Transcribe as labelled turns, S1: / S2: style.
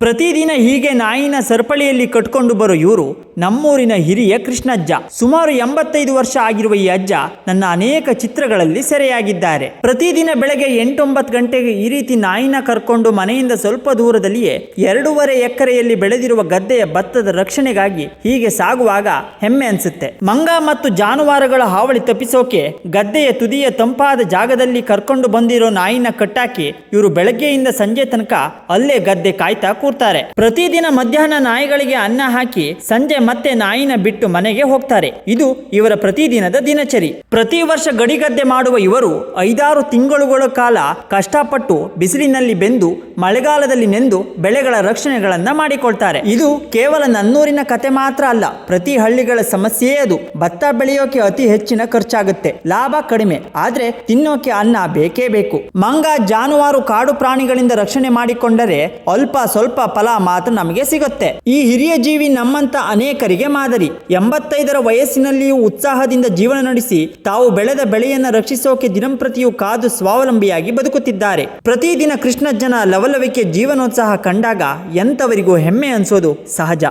S1: ಪ್ರತಿದಿನ ಹೀಗೆ ನಾಯಿನ ಸರಪಳಿಯಲ್ಲಿ ಕಟ್ಕೊಂಡು ಬರೋ ಇವರು ನಮ್ಮೂರಿನ ಹಿರಿಯ ಕೃಷ್ಣಜ್ಜ. ಸುಮಾರು ಎಂಬತ್ತೈದು ವರ್ಷ ಆಗಿರುವ ಈ ಅಜ್ಜ ನನ್ನ ಅನೇಕ ಚಿತ್ರಗಳಲ್ಲಿ ಸೆರೆಯಾಗಿದ್ದಾರೆ. ಪ್ರತಿದಿನ ಬೆಳಗ್ಗೆ ಎಂಟೊಂಬತ್ತು ಗಂಟೆಗೆ ಈ ರೀತಿ ನಾಯಿನ ಕರ್ಕೊಂಡು ಮನೆಯಿಂದ ಸ್ವಲ್ಪ ದೂರದಲ್ಲಿಯೇ ಎರಡೂವರೆ ಎಕರೆಯಲ್ಲಿ ಬೆಳೆದಿರುವ ಗದ್ದೆಯ ಭತ್ತದ ರಕ್ಷಣೆಗಾಗಿ ಹೀಗೆ ಸಾಗುವಾಗ ಹೆಮ್ಮೆ ಅನಿಸುತ್ತೆ. ಮಂಗ ಮತ್ತು ಜಾನುವಾರುಗಳ ಹಾವಳಿ ತಪ್ಪಿಸೋಕೆ ಗದ್ದೆಯ ತುದಿಯ ತಂಪಾದ ಜಾಗದಲ್ಲಿ ಕರ್ಕೊಂಡು ಬಂದಿರೋ ನಾಯಿನ ಕಟ್ಟಾಕಿ ಇವರು ಬೆಳಗ್ಗೆಯಿಂದ ಸಂಜೆ ತನಕ ಅಲ್ಲೇ ಗದ್ದೆ ಕಾಯ್ತಾ ಕೂರ್ತಾರೆ. ಪ್ರತಿದಿನ ಮಧ್ಯಾಹ್ನ ನಾಯಿಗಳಿಗೆ ಅನ್ನ ಹಾಕಿ ಸಂಜೆ ಮತ್ತೆ ನಾಯಿನ ಬಿಟ್ಟು ಮನೆಗೆ ಹೋಗ್ತಾರೆ. ಇದು ಇವರ ಪ್ರತಿದಿನದ ದಿನಚರಿ. ಪ್ರತಿ ವರ್ಷ ಗಡಿಗದ್ದೆ ಮಾಡುವ ಇವರು ಐದಾರು ತಿಂಗಳುಗಳ ಕಾಲ ಕಷ್ಟಪಟ್ಟು ಬಿಸಿಲಿನಲ್ಲಿ ಬೆಂದು ಮಳೆಗಾಲದಲ್ಲಿ ನೆಂದು ಬೆಳೆಗಳ ರಕ್ಷಣೆಗಳನ್ನ ಮಾಡಿಕೊಳ್ತಾರೆ. ಇದು ಕೇವಲ ನನ್ನೂರಿನ ಕತೆ ಮಾತ್ರ ಅಲ್ಲ, ಪ್ರತಿ ಹಳ್ಳಿಗಳ ಸಮಸ್ಯೆಯೇ ಅದು. ಭತ್ತ ಬೆಳೆಯೋಕೆ ಅತಿ ಹೆಚ್ಚಿನ ಖರ್ಚಾಗುತ್ತೆ, ಲಾಭ ಕಡಿಮೆ, ಆದ್ರೆ ತಿನ್ನೋಕೆ ಅನ್ನ ಬೇಕೇ ಬೇಕು. ಮಂಗ ಜಾನುವಾರು ಕಾಡು ಪ್ರಾಣಿಗಳಿಂದ ರಕ್ಷಣೆ ಮಾಡಿಕೊಂಡರೆ ಅಲ್ಪ ಸ್ವಲ್ಪ ಫಲ ಮಾತ್ರ ನಮಗೆ ಸಿಗುತ್ತೆ. ಈ ಹಿರಿಯ ಜೀವಿ ನಮ್ಮಂತ ಅನೇಕರಿಗೆ ಮಾದರಿ. ಎಂಬತ್ತೈದರ ವಯಸ್ಸಿನಲ್ಲಿಯೂ ಉತ್ಸಾಹದಿಂದ ಜೀವನ ನಡೆಸಿ, ತಾವು ಬೆಳೆದ ಬೆಳೆಯನ್ನ ರಕ್ಷಿಸೋಕೆ ದಿನಂಪ್ರತಿಯೂ ಕಾದು ಸ್ವಾವಲಂಬಿಯಾಗಿ ಬದುಕುತ್ತಿದ್ದಾರೆ. ಪ್ರತಿದಿನ ಕೃಷ್ಣ ಜನ ಲವಲವಿಕೆ ಜೀವನೋತ್ಸಾಹ ಕಂಡಾಗ ಎಂಥವರಿಗೂ ಹೆಮ್ಮೆ ಅನ್ಸೋದು ಸಹಜ.